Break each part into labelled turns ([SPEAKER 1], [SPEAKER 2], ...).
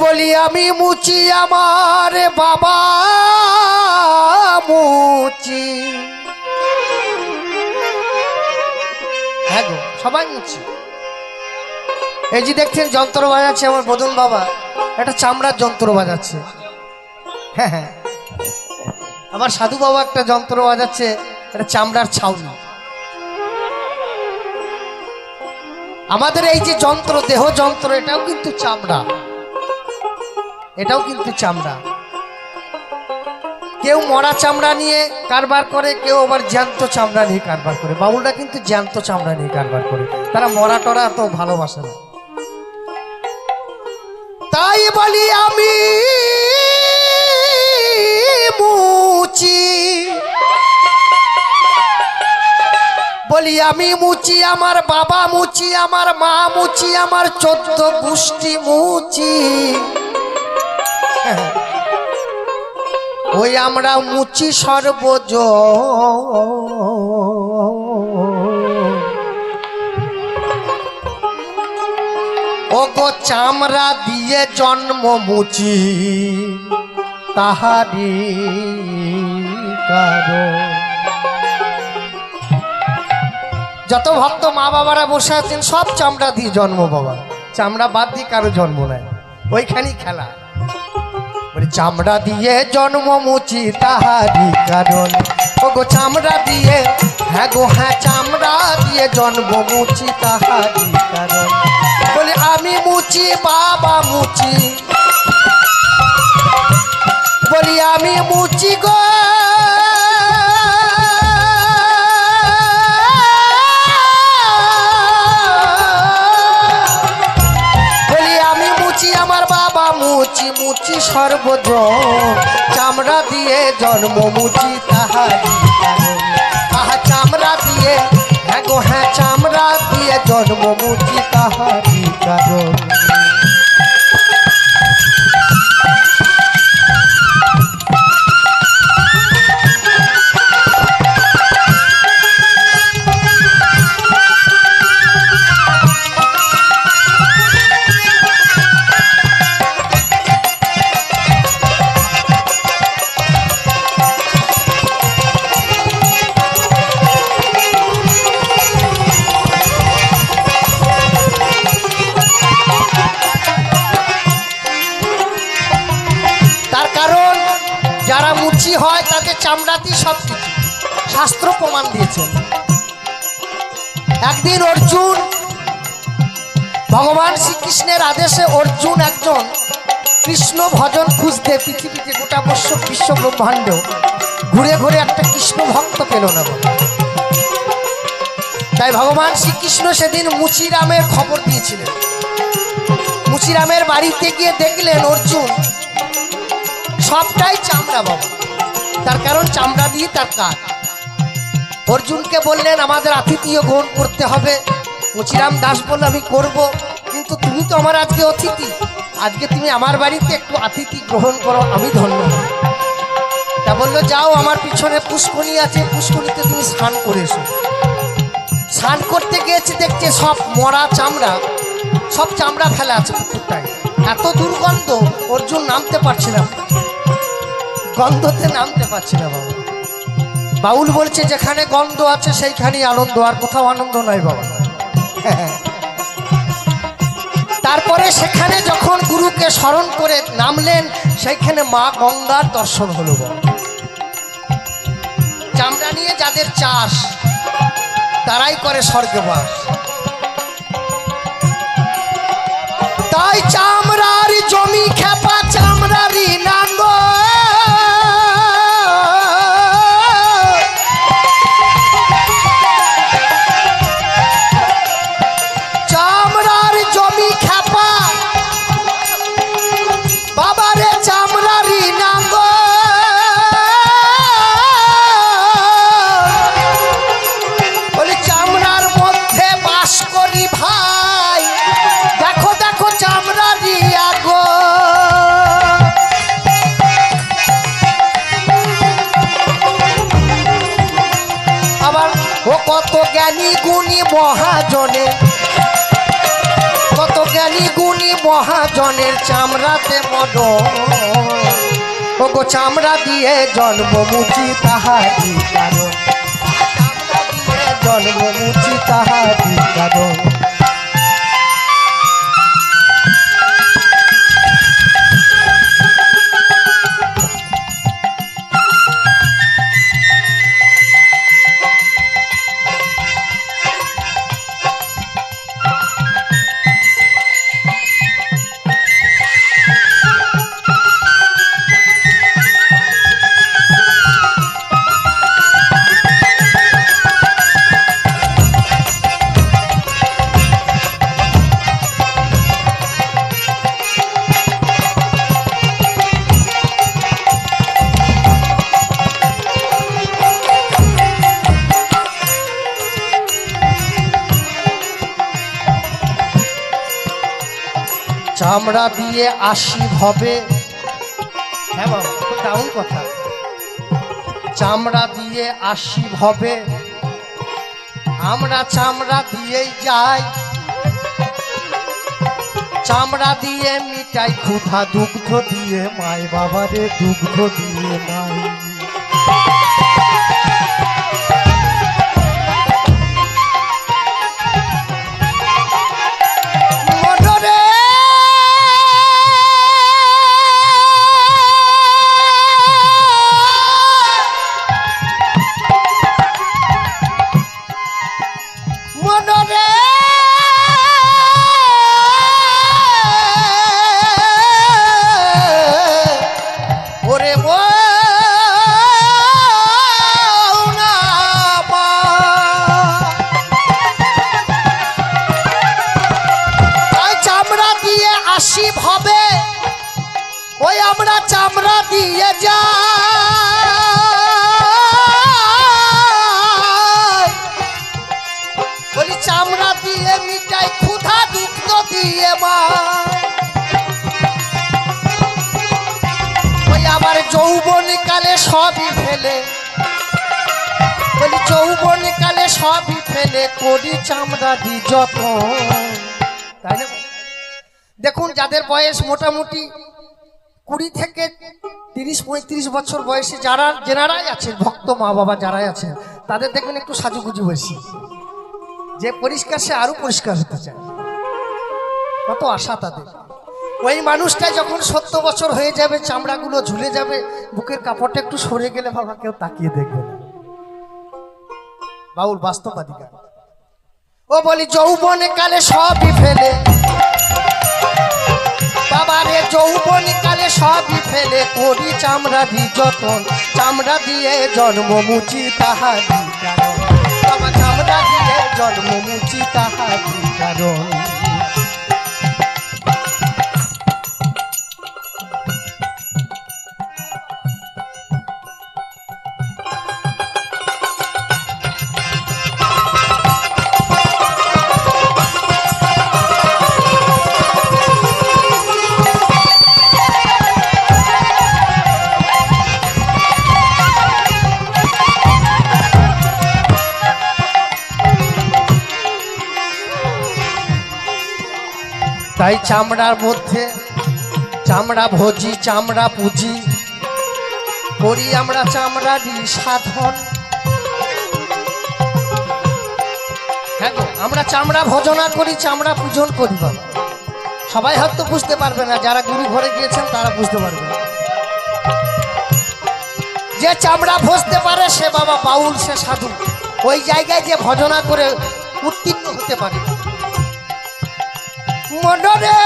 [SPEAKER 1] বলি, আমি মুচি, আমার বাবা মুচি। হ্যাঁ গো, সবাই মুচি। এই যে দেখছেন যন্ত্র বাজাচ্ছে আমার বদন বাবা, একটা চামড়ার যন্ত্র বাজাচ্ছে। হ্যাঁ হ্যাঁ। আমার সাধু বাবা একটা যন্ত্র বাজাচ্ছে, একটা চামড়ার ছাউনি। আমাদের এই যে যন্ত্র, দেহ যন্ত্র, এটাও কিন্তু চামড়া। এটাও কিন্তু চামড়া। কেউ মরা চামড়া নিয়ে কারবার করে, কেউ আবার জ্যান্ত চামড়া নিয়ে কারবার করে। বাবুলরা কিন্তু জ্যান্ত চামড়া নিয়ে কারবার করে। তারা মরা টরা তো ভালোবাসে না। তাই বলি আমি মুচি। বলি আমি মুচি, আমার বাবা মুচি, আমার মা মুচি, আমার চোদ্দ গোষ্ঠী মুচি। ওই আমরা মুচি সর্বজ। ও গো চামড়া দিয়ে জন্ম মুচি তাহারি যত ভক্ত মা বাবারা বসে আছেন, সব চামড়া দিয়ে জন্ম বাবা। চামড়া বাদ দিয়ে কারও জন্ম নেয় ওইখানেই খেলা। চামড়া দিয়ে জন্ম মুচি তাহারি কারণ। ও গো চামড়া দিয়ে হ্যাঁ গো হ্যাঁ চামড়া দিয়ে জন্ম মুচি তাহারি কারণ। বলে, আমি মুচি, বাবা মুচি। বলি, আমি মুচি গো মুচি মুচি সর্বজ চামড়া দিয়ে জন্ম মুচি তাহা আহা, চামড়া দিয়ে হ্যাঁ গো হ্যাঁ চামড়া দিয়ে জন্ম মুচি তাহারি কারণ। দিয়েছেন। একদিন অর্জুন, ভগবান শ্রীকৃষ্ণের আদেশে অর্জুন একজন কৃষ্ণ ভজন খুঁজতে পৃথিবীতে গোটা বর্ষ বিশ্ব ব্রহ্মাণ্ড ঘুরে ঘুরে একটা কৃষ্ণ ভক্ত পেল না। তাই ভগবান শ্রীকৃষ্ণ সেদিন মুচিরামের খবর দিয়েছিলেন। মুচিরামের বাড়িতে গিয়ে দেখলেন অর্জুন সবটাই চামড়া বাবা। তার কারণ চামড়া দিয়ে তার কাজ। অর্জুনকে বললেন, আমাদের আতিথিও গ্রহণ করতে হবে। মুচিরাম দাস বলল, আমি করব, কিন্তু তুমি তো আমার আজকে অতিথি। আজকে তুমি আমার বাড়িতে একটু আতিথি গ্রহণ করো, আমি ধন্য তা বলল, যাও, আমার পিছনে পুষ্কনি আছে পুষ্কনিতে তুমি স্নান করে এসো। স্নান করতে গিয়েছে, দেখছে সব মরা চামড়া, সব চামড়া ফেলা আছে পুকুরটায়। এত দুর্গন্ধ, অর্জুন নামতে পারছে না। গন্ধতে নামতে পারছে না বাবা। বাউল বলছে, যেখানে গন্ধ আছে, সেইখানেই আনন্দ, আর কোথাও আনন্দ নয় বাবা। তারপরে সেখানে যখন গুরুকে স্মরণ করে নামলেন, সেইখানে মা গঙ্গার দর্শন হলো চামড়া নিয়ে যাদের চাষ, তারাই করে স্বর্গবাস তাই চামড়ার জমি গুণী মহাজনে। কত জ্ঞানী গুণী মহাজনের চামড়াতে মদ ওগো চামড়া দিয়ে জন্ম মুচি তাহারি কারণ। চামড়া দিয়ে জন্ম মুচি তাহারি কারণ। চামড়া দিয়ে আশি হবে। হ্যাঁ কথা। চামড়া দিয়ে আশি হবে। আমরা চামড়া দিয়েই যাই। চামড়া দিয়ে মিটাই ক্ষুধা দুগ্ধ দিয়ে মায় বাবারে দুগ্ধ দিয়ে মাই ওই কালে সবই ফেলে। বলি সবই ফেলে, করি চামড়া দি যত দেখুন, যাদের বয়স মোটামুটি কুড়ি থেকে তিরিশ, পঁয়ত্রিশ বছর বয়সে যারা, যেনারাই আছেন, ভক্ত মা বাবা যারাই আছেন, তাদের দেখবেন একটু সাজুগুজু বেশি। যে পরিষ্কার, সে আরও পরিষ্কার হতে চায়। কত আশা তাদের। ওই মানুষটা যখন সত্তর বছর হয়ে যাবে, চামড়াগুলো ঝুলে যাবে, বুকের কাপড়টা একটু সরে গেলে বাবা কেউ তাকিয়ে দেখবে না। বাউল বাস্তবাদী ও বলি, যৌবন কালে সবই ফেলে। বাবারে যৌবন কালে সবই ফেলে। করি চামড়া দি যতন, চামড়া দিয়ে জন্ম মুচি তাহারি কারণ। বাবা, চামড়া দিয়ে জন্ম মুচি তাহারি কারণ। তাই চামড়ার মধ্যে, চামড়া ভোজি, চামড়া পুজি, করি আমরা চামড়ারই সাধন। হ্যাঁ আমরা চামড়া ভজনা করি, চামড়া পূজন করি বাবা। সবাই হয়তো বুঝতে পারবে না, যারা গুরু ঘরে গিয়েছেন তারা বুঝতে পারবে না। যে চামড়া ভজতে পারে, সে বাবা বাউল, সে সাধু। ওই জায়গায় যে ভজনা করে উত্তীর্ণ হতে পারে। মনরে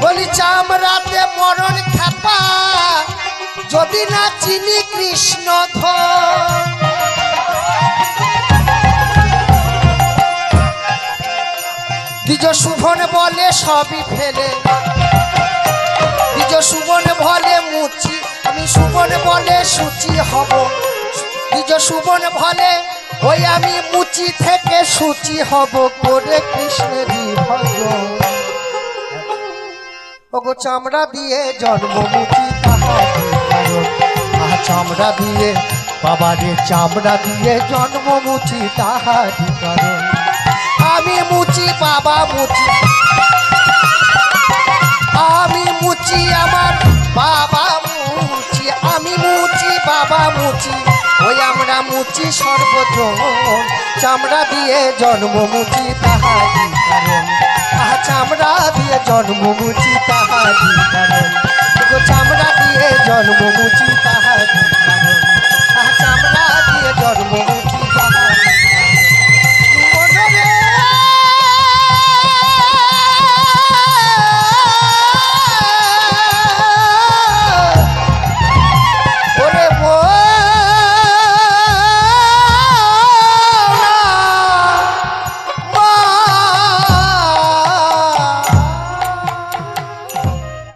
[SPEAKER 1] বলি চামড়াতে মরণ খাপা, যদি না চিনি কৃষ্ণ ধর শুভন বলে সবই ফেলে। দ্বিজ শুভন বলে মুচি আমি শুভন বলে সূচি হব। দ্বিজ শুভন বলে ওই আমি মুচি থেকে সূচি হব। করে কৃষ্ণেরই ভজন ওগো চামড়া দিয়ে জন্ম মুচি আহা, চামড়া দিয়ে, বাবারে, চামড়া দিয়ে জন্ম মুচি তাহারি কারণ আমি মুচি, বাবা মুচি। আমি মুচি আমার বাবা মুচি ওই আমরা মুচি সর্বজন চামড়া দিয়ে জন্ম মুচি তাহারি কারণ? আহ, চামড়া দিয়ে জন্ম মুচি তাহারি কারণ? চামড়া দিয়ে জন্ম মুচি তাহারি কারণ? আহ, চামড়া দিয়ে জন্ম মুচি